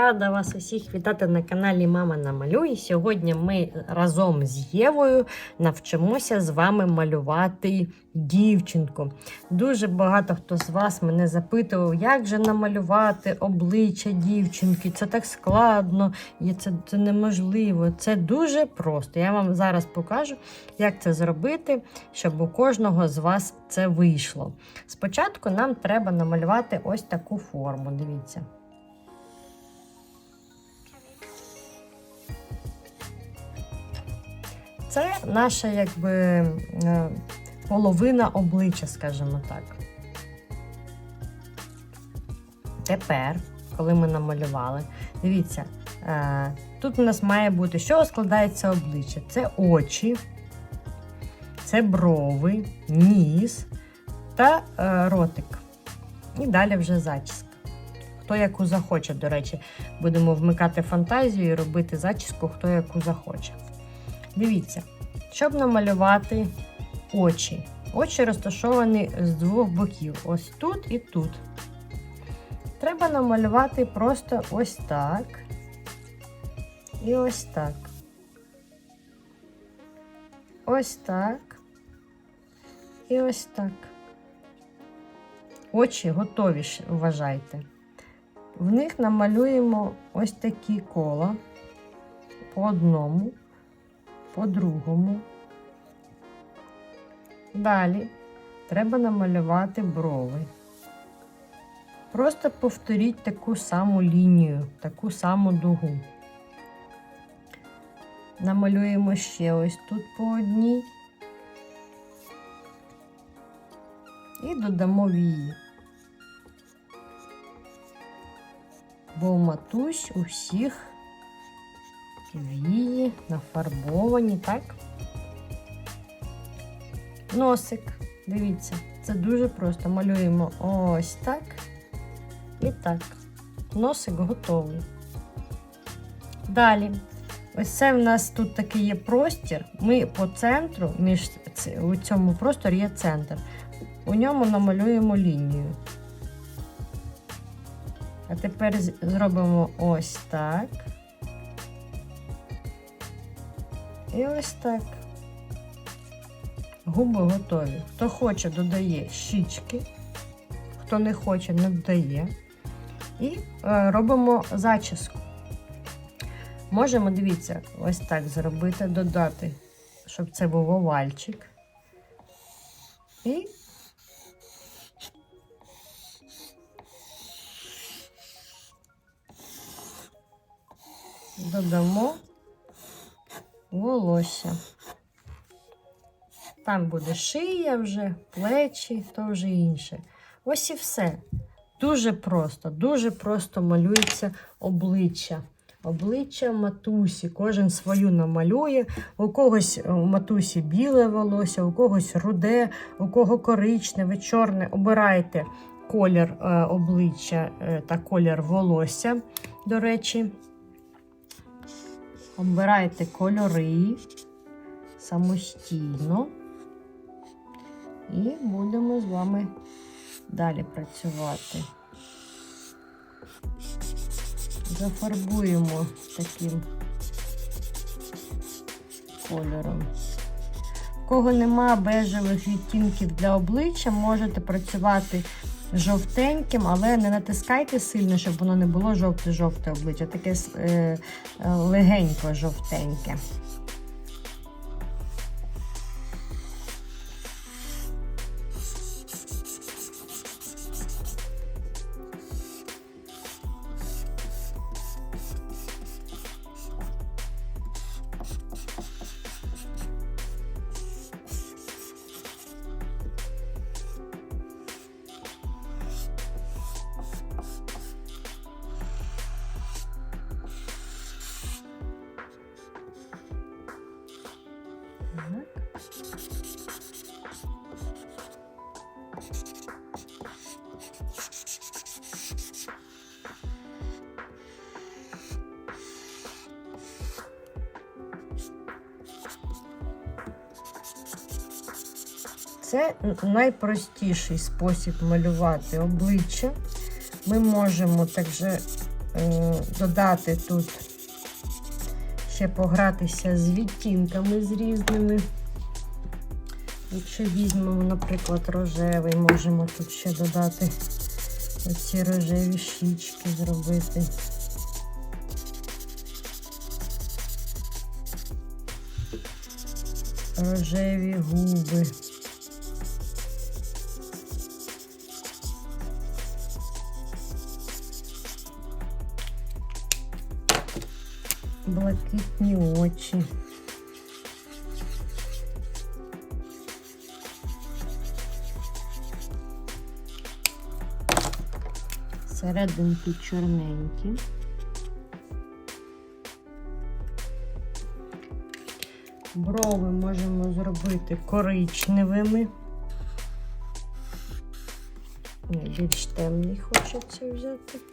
Рада вас усіх вітати на каналі Мама Намалюй. Сьогодні ми разом з Євою навчимося з вами малювати дівчинку. Дуже багато хто з вас мене запитував, як же намалювати обличчя дівчинки. Це так складно, це, це неможливо. Це дуже просто. Я вам зараз покажу, як це зробити, щоб у кожного з вас це вийшло. Спочатку нам треба намалювати ось таку форму. Дивіться. Це наша якби е, половина обличчя, скажімо так. Тепер, коли ми намалювали, дивіться, е, тут у нас має бути, що складається обличчя? Це очі, це брови, ніс та е, ротик. І далі вже зачіска. Хто яку захоче, до речі, будемо вмикати фантазію і робити зачіску, хто яку захоче. Дивіться, щоб намалювати очі. Очі розташовані з двох боків. Ось тут і тут. Треба намалювати просто ось так. І ось так. Ось так. І ось так. Очі готові, вважайте. В них намалюємо ось такі кола по одному, по другому. Далі треба намалювати брови. Просто повторіть таку саму лінію, таку саму дугу. Намалюємо ще ось тут по одній. І додамо вії. Бо матусь у всіх вії нафарбовані, так? Носик. Дивіться, це дуже просто. Малюємо ось так і так. Носик готовий. Далі. Ось це в нас тут такий є простір. Ми по центру, між у цьому просторі є центр. У ньому намалюємо лінію. А тепер зробимо ось так. І ось так. Губи готові. Хто хоче, додає щічки, хто не хоче, не додає. І е, робимо зачіску. Можемо, дивіться, ось так зробити, додати, щоб це був овальчик. І додамо волосся. Там буде шия вже, плечі, то вже інше. Ось і все. Дуже просто, дуже просто малюється обличчя. Обличчя матусі. Кожен свою намалює. У когось у матусі біле волосся, у когось руде, у кого коричневе, чорне. Обирайте колір е, обличчя е, та колір волосся, до речі. Обирайте кольори самостійно. І будемо з вами далі працювати. Зафарбуємо таким кольором. У кого нема бежевих відтінків для обличчя, можете працювати жовтеньким, але не натискайте сильно, щоб воно не було жовте-жовте обличчя, таке е, е, легенько жовтеньке. Це найпростіший спосіб малювати обличчя. Ми можемо також е, додати тут, ще погратися з відтінками з різними. Якщо візьмемо, наприклад, рожевий, можемо тут ще додати оці рожеві щічки зробити. Рожеві губи. Блакитні очі. Серединки чорненькі. Брови можемо зробити коричневими. Більш темний хочеться взяти.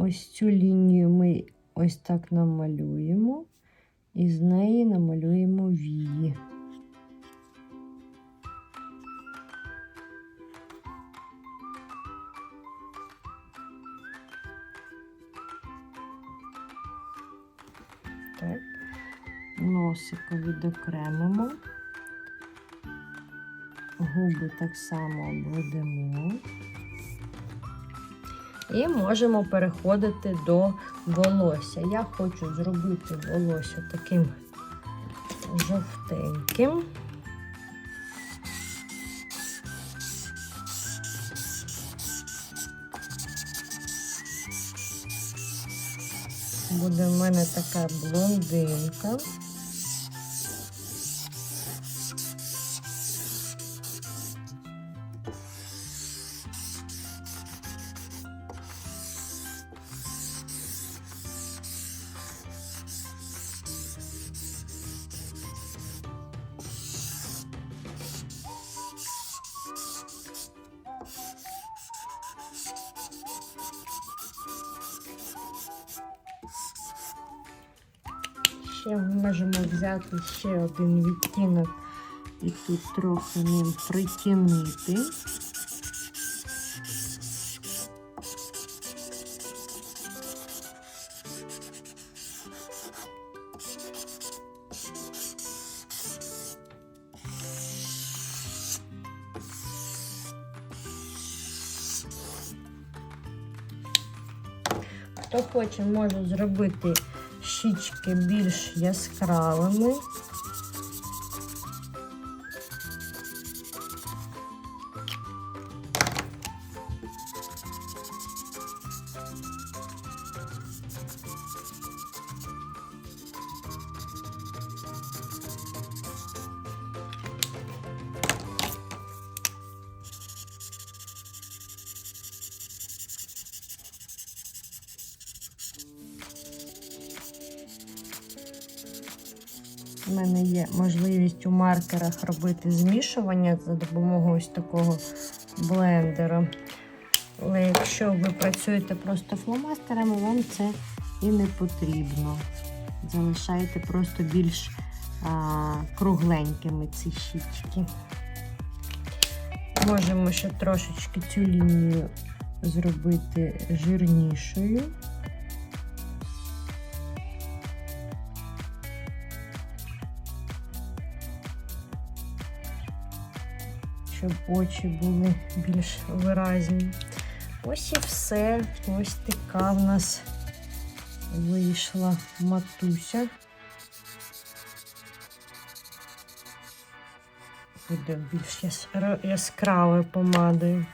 Ось цю лінію ми ось так намалюємо, і з неї намалюємо вії. Так, носика відокремимо, губи так само обведемо. І можемо переходити до волосся. Я хочу зробити волосся таким жовтеньким. Буде в мене така блондинка. Ще можемо взяти ще один відтінок і тут трохи ним притінити. Хто хоче, може зробити щічки більш яскравими. Є можливість у маркерах робити змішування за допомогою ось такого блендера. Але якщо ви працюєте просто фломастерами, вам це і не потрібно. Залишайте просто більш а, кругленькими ці щічки. Можемо ще трошечки цю лінію зробити жирнішою. Щоб очі були більш виразні. Ось і все. Ось така в нас вийшла матуся. Буде більш яскравою помадою.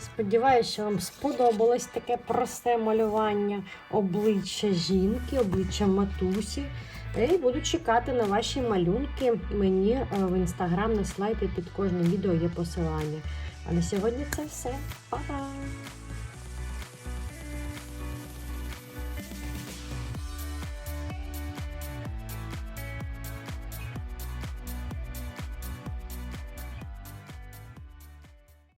Сподіваюся, що вам сподобалось таке просте малювання обличчя жінки, обличчя матусі. І буду чекати на ваші малюнки. Мені е, в інстаграм надсилайте під кожним відео є посилання. А на сьогодні це все. Па-па!